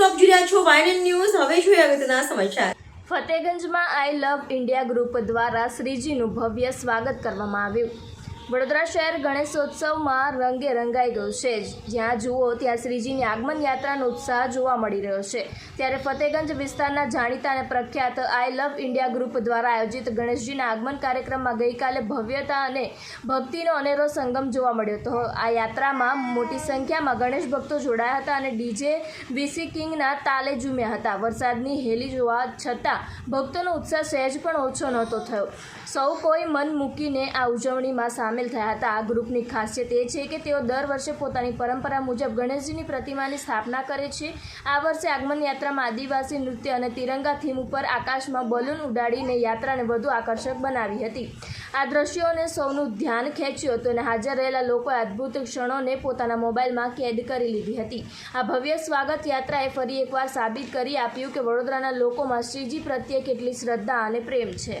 રહ્યા છો વાયનન ન્યૂઝ. હવે જોઈએ અગત્યના સમાચાર. ફતેગંજમાં આઈ લવ ઇન્ડિયા ગ્રુપ દ્વારા શ્રીજીનું ભવ્ય સ્વાગત કરવામાં આવ્યું. વડોદરા શહેર ગણેશોત્સવમાં રંગે રંગાઈ ગયું છે. જ્યાં જુઓ ત્યાં શ્રીજીની આગમન યાત્રાનો ઉત્સાહ જોવા મળી રહ્યો છે. ત્યારે ફતેગંજ વિસ્તારના જાણીતા અને પ્રખ્યાત આઈ લવ ઇન્ડિયા ગ્રુપ દ્વારા આયોજિત ગણેશજીના આગમન કાર્યક્રમમાં ગઈકાલે ભવ્યતા અને ભક્તિનો અનેરો સંગમ જોવા મળ્યો હતો. આ યાત્રામાં મોટી સંખ્યામાં ગણેશ ભક્તો જોડાયા હતા અને ડીજે વીસી કિંગના તાલે ઝૂમ્યા હતા. વરસાદની હેલી જોવા છતાં ભક્તોનો ઉત્સાહ સહેજ પણ ઓછો નહોતો થયો. સૌ કોઈ મન મૂકીને આ ઉજવણીમાં સામેલ થયા હતા. આ ગ્રુપની ખાસિયત એ છે કે તેઓ દર વર્ષે પોતાની પરંપરા મુજબ ગણેશજીની પ્રતિમાની સ્થાપના કરે છે. આ વર્ષે આગમન યાત્રામાં આદિવાસી નૃત્ય અને તિરંગા થીમ ઉપર આકાશમાં બલૂન ઉડાડીને યાત્રાને વધુ આકર્ષક બનાવી હતી. આ દ્રશ્યોને સૌનું ધ્યાન ખેંચ્યું હતું અને હાજર રહેલા લોકોએ અદ્ભુત ક્ષણોને પોતાના મોબાઈલમાં કેદ કરી લીધી હતી. આ ભવ્ય સ્વાગત યાત્રાએ ફરી એકવાર સાબિત કરી આપ્યું કે વડોદરાના લોકોમાં શ્રીજી પ્રત્યે કેટલી શ્રદ્ધા અને પ્રેમ છે.